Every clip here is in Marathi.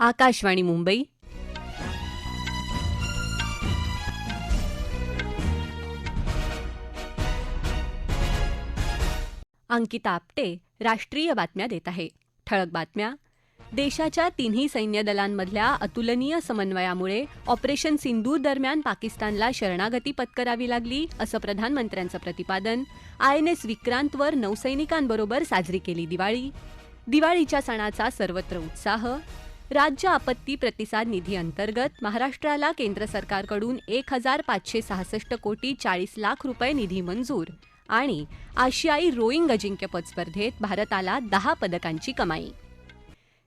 आकाशवाणी मुंबई. अंकिता आपटे राष्ट्रीय बातम्या देत आहे. ठळक बातम्या. देशाच्या तिन्ही सैन्य दलांमधल्या अतुलनीय समन्वयामुळे ऑपरेशन सिंदूर दरम्यान पाकिस्तानला शरणागती पत्करावी लागली असं प्रधानमंत्र्यांचं प्रतिपादन. आय एन एस विक्रांतवर नौसैनिकांबरोबर साजरी केली दिवाळी. दिवाळीच्या सणाचा सर्वत्र उत्साह. राज्य आपत्ती प्रतिसाद निधी अंतर्गत महाराष्ट्राला केंद्र सरकारकडून एक हजार पाचशे सहासष्ट कोटी चाळीस लाख रुपये निधी मंजूर आणि आशियाई रोईंग अजिंक्यपद स्पर्धेत भारताला दहा पदकांची कमाई.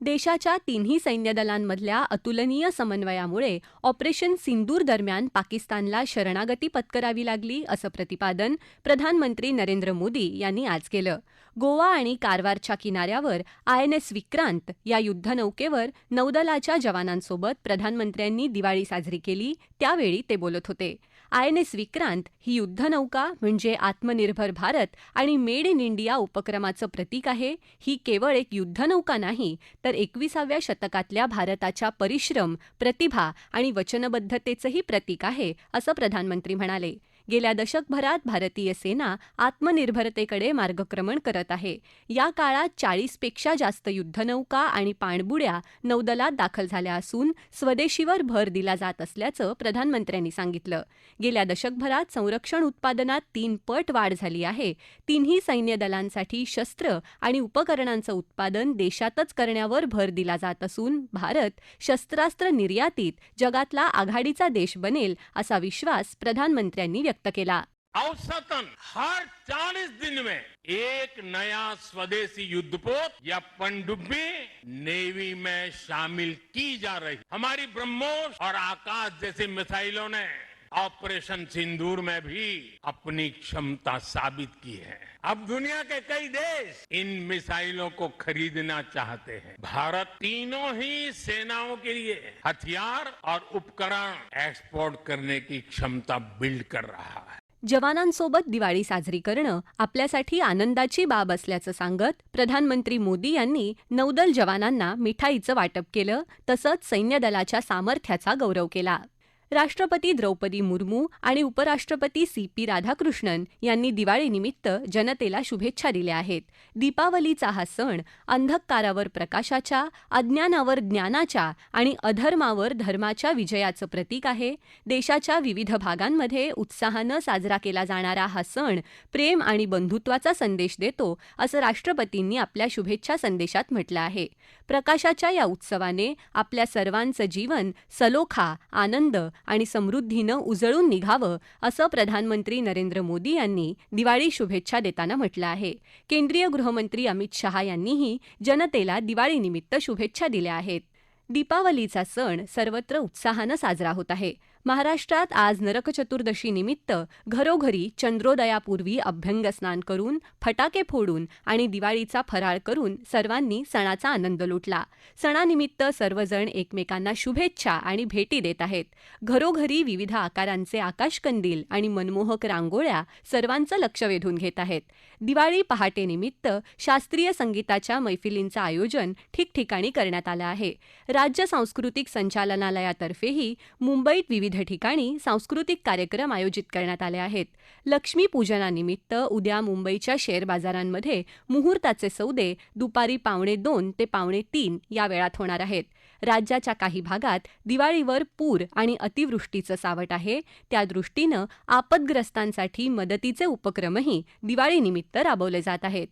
देशाच्या तिन्ही सैन्य दलांमधल्या अतुलनीय समन्वयामुळे ऑपरेशन सिंदूर दरम्यान पाकिस्तानला शरणागती पत्करावी लागली असं प्रतिपादन प्रधानमंत्री नरेंद्र मोदी यांनी आज केलं. गोवा आणि कारवारच्या किनाऱ्यावर आय एन एस विक्रांत या युद्धनौकेवर नौदलाच्या जवानांसोबत प्रधानमंत्र्यांनी दिवाळी साजरी केली त्यावेळी ते बोलत होते. आय एन एस विक्रांत ही युद्धनौका म्हणजे आत्मनिर्भर भारत आणि मेड इन इंडिया उपक्रमाचं प्रतीक आहे. ही केवळ एक युद्धनौका नाही तर एकविसाव्या शतकातल्या भारताच्या परिश्रम प्रतिभा आणि वचनबद्धतेचंही प्रतीक आहे असं प्रधानमंत्री म्हणाले. गेल्या दशकभरात भारतीय सेना आत्मनिर्भरतेकडे मार्गक्रमण करत आहे. या काळात चाळीसपेक्षा जास्त युद्धनौका आणि पाणबुड्या नौदलात दाखल झाल्या असून स्वदेशीवर भर दिला जात असल्याचं प्रधानमंत्र्यांनी सांगितलं. गेल्या दशकभरात संरक्षण उत्पादनात तीन पट वाढ झाली आहे. तिन्ही सैन्य दलांसाठी शस्त्र आणि उपकरणांचं उत्पादन देशातच करण्यावर भर दिला जात असून भारत शस्त्रास्त्र निर्यातीत जगातला आघाडीचा देश बनेल असा विश्वास प्रधानमंत्र्यांनी व्यक्त केला. औसतन हर 40 दिन में एक नया स्वदेशी युद्धपोत या पनडुब्बी नेवी में शामिल की जा रही। हमारी ब्रह्मोस और आकाश जैसी मिसाइलों ने ऑपरेशन सिंदूर में भी अपनी क्षमता साबित की है। अब दुनिया के कई देश इन मिसाइलों को खरीदना चाहते हैं। भारत तीनों ही सेनाओं के लिए हथियार और उपकरण एक्सपोर्ट करने की क्षमता बिल्ड कर रहा है। जवानांसोबत दिवाळी साजरी करणं आपल्यासाठी आनंदाची बाब असल्याचं सांगत प्रधानमंत्री मोदी यांनी नौदल जवानांना मिठाईचं वाटप केलं तसंच सैन्यदलाच्या सामर्थ्याचा गौरव केला. राष्ट्रपती द्रौपदी मुर्मू आणि उपराष्ट्रपती सी पी राधाकृष्णन यांनी दिवाळीनिमित्त जनतेला शुभेच्छा दिल्या आहेत. दीपावलीचा हा सण अंधकारावर प्रकाशाच्या अज्ञानावर ज्ञानाच्या आणि अधर्मावर धर्माच्या विजयाचं प्रतीक आहे. देशाच्या विविध भागांमध्ये उत्साहानं साजरा केला जाणारा हा सण प्रेम आणि बंधुत्वाचा संदेश देतो असं राष्ट्रपतींनी आपल्या शुभेच्छा संदेशात म्हटलं आहे. प्रकाशाच्या या उत्सवाने आपल्या सर्वांचं जीवन सलोखा आनंद आणि समृद्धीनं उजळून निघावं असं प्रधानमंत्री नरेंद्र मोदी यांनी दिवाळी शुभेच्छा देताना म्हटलं आहे. केंद्रीय गृहमंत्री अमित शहा यांनीही जनतेला दिवाळीनिमित्त शुभेच्छा दिल्या आहेत. दीपावलीचा सण सर्वत्र उत्साहानं साजरा होत आहे. महाराष्ट्रात आज नरक चतुर्दशी निमित्त घरोघरी चंद्रोदयापूर्वी अभ्यंगस्नान करून फटाके फोडून आणि दिवाळीचा फराळ करून सर्वांनी सणाचा आनंद लुटला. सणानिमित्त सर्वजण एकमेकांना शुभेच्छा आणि भेटी देत आहेत. घरोघरी विविध आकारांचे आकाशकंदील आणि मनमोहक रांगोळ्या सर्वांचं लक्ष वेधून घेत आहेत. दिवाळी पहाटेनिमित्त शास्त्रीय संगीताच्या मैफिलींचं आयोजन ठिकठिकाणी करण्यात आलं आहे. राज्य सांस्कृतिक संचालनालयातर्फेही मुंबईत विविध ठिकाणी सांस्कृतिक कार्यक्रम आयोजित करण्यात आले आहेत. लक्ष्मीपूजनानिमित्त उद्या मुंबईच्या शेअर बाजारांमध्ये मुहूर्ताचे सौदे दुपारी पावणे दोन ते पावणे तीन या वेळात होणार आहेत. राज्याच्या काही भागात दिवाळीवर पूर आणि अतिवृष्टीचं सावट आहे. त्या दृष्टीनं आपदग्रस्तांसाठी मदतीचे उपक्रमही दिवाळीनिमित्त राबवले जात आहेत.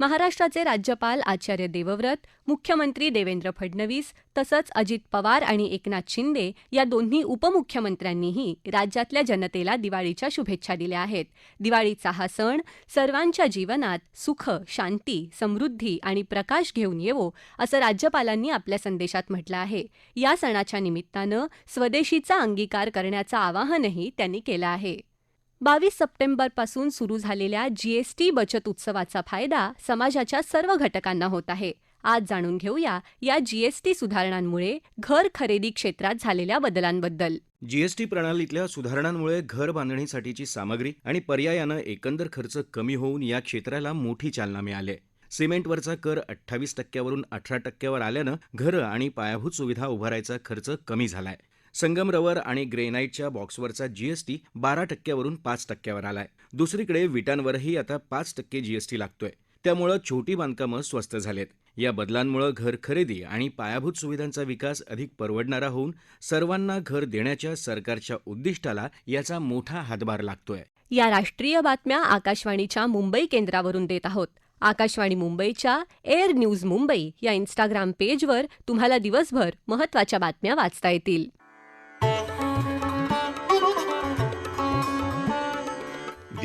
महाराष्ट्राचे राज्यपाल आचार्य देवव्रत मुख्यमंत्री देवेंद्र फडणवीस तसंच अजित पवार आणि एकनाथ शिंदे या दोन्ही उपमुख्यमंत्र्यांनीही राज्यातल्या जनतेला दिवाळीच्या शुभेच्छा दिल्या आहेत. दिवाळीचा हा सण सर्वांच्या जीवनात सुख शांती समृद्धी आणि प्रकाश घेऊन येवो असं राज्यपालांनी आपल्या संदेशात म्हटलं आहे. या सणाच्या निमित्तानं स्वदेशीचा अंगीकार करण्याचं आवाहनही त्यांनी केलं आहे. बावीस सप्टेंबरपासून सुरू झालेल्या जीएसटी बचत उत्सवाचा फायदा समाजाच्या सर्व घटकांना होत आहे. आज जाणून घेऊया या जीएसटी सुधारणांमुळे घर खरेदी क्षेत्रात झालेल्या बदलांबद्दल. जीएसटी प्रणालीतल्या सुधारणांमुळे घर बांधणीसाठीची सामग्री आणि पर्यायानं एकंदर खर्च कमी होऊन या क्षेत्राला मोठी चालना मिळाली सिमेंटवरचा कर अठ्ठावीस टक्क्यावरून अठरा टक्क्यावर आल्यानं घरं आणि पायाभूत सुविधा उभारायचा खर्च कमी झालाय. संगमरवर आणि ग्रेनाईटच्या बॉक्सवरचा जीएसटी बारा टक्क्यावरून पाच टक्क्यावर आलाय. दुसरीकडे विटांवरही आता पाच टक्के जीएसटी लागतोय. त्यामुळं छोटी बांधकामं स्वस्त झालेत. या बदलांमुळं घर खरेदी आणि पायाभूत सुविधांचा विकास अधिक परवडणारा होऊन सर्वांना घर देण्याच्या सरकारच्या उद्दिष्टाला याचा मोठा हातभार लागतोय. या राष्ट्रीय बातम्या आकाशवाणीच्या मुंबई केंद्रावरून देत आहोत. आकाशवाणी मुंबईच्या एअर न्यूज मुंबई या इन्स्टाग्राम पेजवर तुम्हाला दिवसभर महत्त्वाच्या बातम्या वाचता येतील.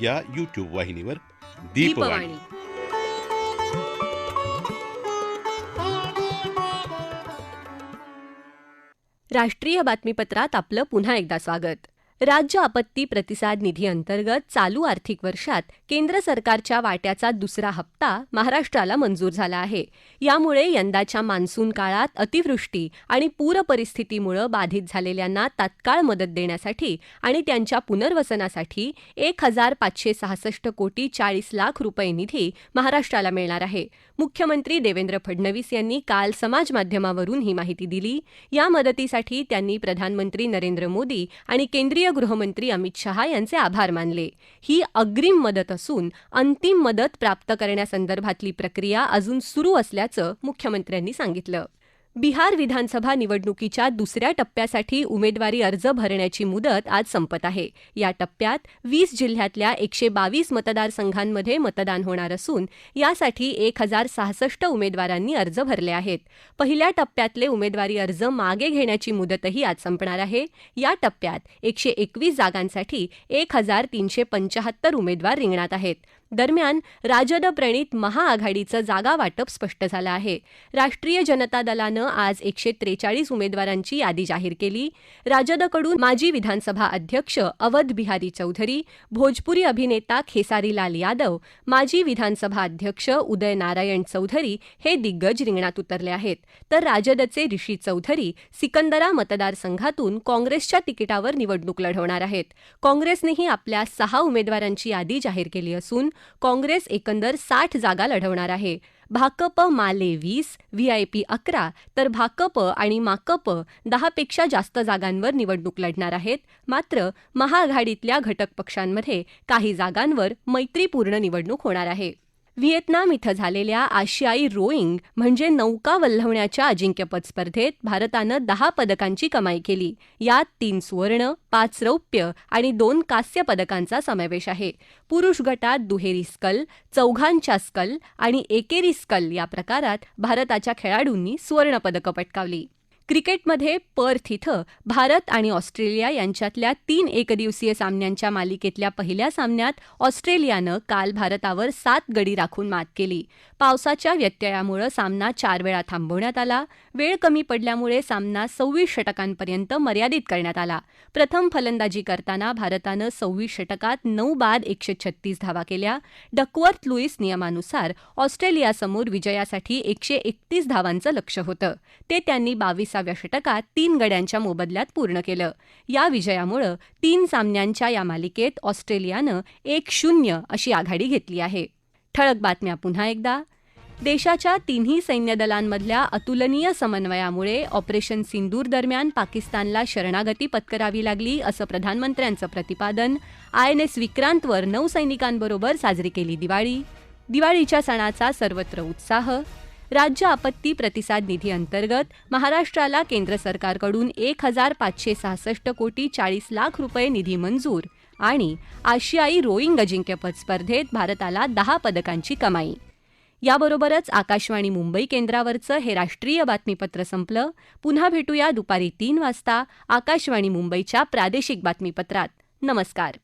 या यूट्यूब वाहिनीवर दीपवाणी. राष्ट्रीय बातमीपत्रात आपलं पुन्हा एकदा स्वागत. राज्य आपत्ती प्रतिसाद निधी अंतर्गत चालू आर्थिक वर्षात केंद्र सरकारच्या वाट्याचा दुसरा हप्ता महाराष्ट्राला मंजूर झाला आहे. यामुळे यंदाच्या मान्सून काळात अतिवृष्टी आणि पूर परिस्थितीमुळे बाधित झालेल्यांना तात्काळ मदत देण्यासाठी आणि त्यांच्या पुनर्वसनासाठी एक हजार पाचशे सहासष्ट कोटी चाळीस लाख रुपये निधी महाराष्ट्राला मिळणार आहे. मुख्यमंत्री देवेंद्र फडणवीस यांनी काल समाजमाध्यमावरून ही माहिती दिली. या मदतीसाठी त्यांनी प्रधानमंत्री नरेंद्र मोदी आणि केंद्रीय गृहमंत्री अमित शहा यांचे आभार मानले. ही अग्रिम मदत असून अंतिम मदत प्राप्त करण्यासंदर्भातली प्रक्रिया अजून सुरू असल्याचं मुख्यमंत्र्यांनी सांगितलं. बिहार विधानसभा निवडणुकीच्या दुसऱ्या टप्प्यासाठी उमेदवारी अर्ज भरण्याची मुदत आज संपत आहे. या टप्प्यात वीस जिल्ह्यातल्या एकशे बावीस मतदारसंघांमध्ये मतदान होणार असून यासाठी एक हजार सहासष्ट उमेदवारांनी अर्ज भरले आहेत. पहिल्या टप्प्यातले उमेदवारी अर्ज मागे घेण्याची मुदतही आज संपणार आहे. या टप्प्यात एकशे एकवीस जागांसाठी एक हजार तीनशे पंचाहत्तर उमेदवार रिंगणात आहेत. दरम्यान राजद प्रणित महाआघाडीचं जागा वाटप स्पष्ट झालं आहे. राष्ट्रीय जनता दलानं आज एकशे त्रेचाळीस उमेदवारांची यादी जाहीर केली. राजदकडून माजी विधानसभा अध्यक्ष अवध बिहारी चौधरी भोजपुरी अभिनेता खेसारीलाल यादव माजी विधानसभा अध्यक्ष उदय नारायण चौधरी हे दिग्गज रिंगणात उतरले आहेत. तर राजदचे ऋषी चौधरी सिकंदरा मतदारसंघातून काँग्रेसच्या तिकिटावर निवडणूक लढवणार आहेत. काँग्रेसनेही आपल्या सहा उमेदवारांची यादी जाहीर केली असून काँग्रेस एकंदर साठ जागा लढवणार आहे. भाकप माले वीस व्हीआयपी अकरा तर भाकप आणि माकप दहापेक्षा जास्त जागांवर निवडणूक लढणार आहेत. मात्र महाआघाडीतल्या घटक पक्षांमध्ये काही जागांवर मैत्रीपूर्ण निवडणूक होणार आहे. व्हिएतनाम इथं झालेल्या आशियाई रोईंग म्हणजे नौका वल्हवण्याच्या अजिंक्यपद स्पर्धेत भारतानं दहा पदकांची कमाई केली. यात तीन सुवर्ण पाच रौप्य आणि दोन कांस्य पदकांचा समावेश आहे. पुरुष गटात दुहेरी स्कल चौघांच्या स्कल आणि एकेरी स्कल या प्रकारात भारताच्या खेळाडूंनी सुवर्णपदकं पटकावली. क्रिकेटमध्ये पर्थ इथं भारत आणि ऑस्ट्रेलिया यांच्यातल्या तीन एकदिवसीय सामन्यांच्या मालिकेतल्या पहिल्या सामन्यात ऑस्ट्रेलियानं काल भारतावर सात गडी राखून मात केली. पावसाच्या व्यत्ययामुळे सामना चार वेळा थांबवण्यात आला. वेळ कमी पडल्यामुळे सामना सव्वीस षटकांपर्यंत मर्यादित करण्यात आला. प्रथम फलंदाजी करताना भारतानं सव्वीस षटकात नऊ बाद एकशे छत्तीस धावा केल्या. डकवर्थ लुईस नियमानुसार ऑस्ट्रेलियासमोर विजयासाठी एकशे एकतीस धावांचं लक्ष होतं. ते त्यांनी बावीस बावीसाव्या षटकात तीन गड्यांच्या मोबदल्यात पूर्ण केलं. या विजयामुळं तीन सामन्यांच्या या मालिकेत ऑस्ट्रेलियानं एक शून्य अशी आघाडी घेतली आहे. ठळक बातम्या पुन्हा एकदा. देशाच्या तिन्ही सैन्य दलांमधल्या अतुलनीय समन्वयामुळे ऑपरेशन सिंदूर दरम्यान पाकिस्तानला शरणागती पत्करावी लागली असं प्रधानमंत्र्यांचं प्रतिपादन. आय एन एस विक्रांतवर नौसैनिकांबरोबर साजरी केली दिवाळी. दिवाळीच्या सणाचा सर्वत्र उत्साह. राज्य आपत्ती प्रतिसाद निधी अंतर्गत महाराष्ट्राला केंद्र सरकारकडून एक हजार पाचशे सहासष्ट कोटी चाळीस लाख रुपये निधी मंजूर आणि आशियाई रोईंग अजिंक्यपद स्पर्धेत भारताला दहा पदकांची कमाई. याबरोबरच आकाशवाणी मुंबई केंद्रावरचं हे राष्ट्रीय बातमीपत्र संपलं. पुन्हा भेटूया दुपारी तीन वाजता आकाशवाणी मुंबईच्या प्रादेशिक बातमीपत्रात. नमस्कार.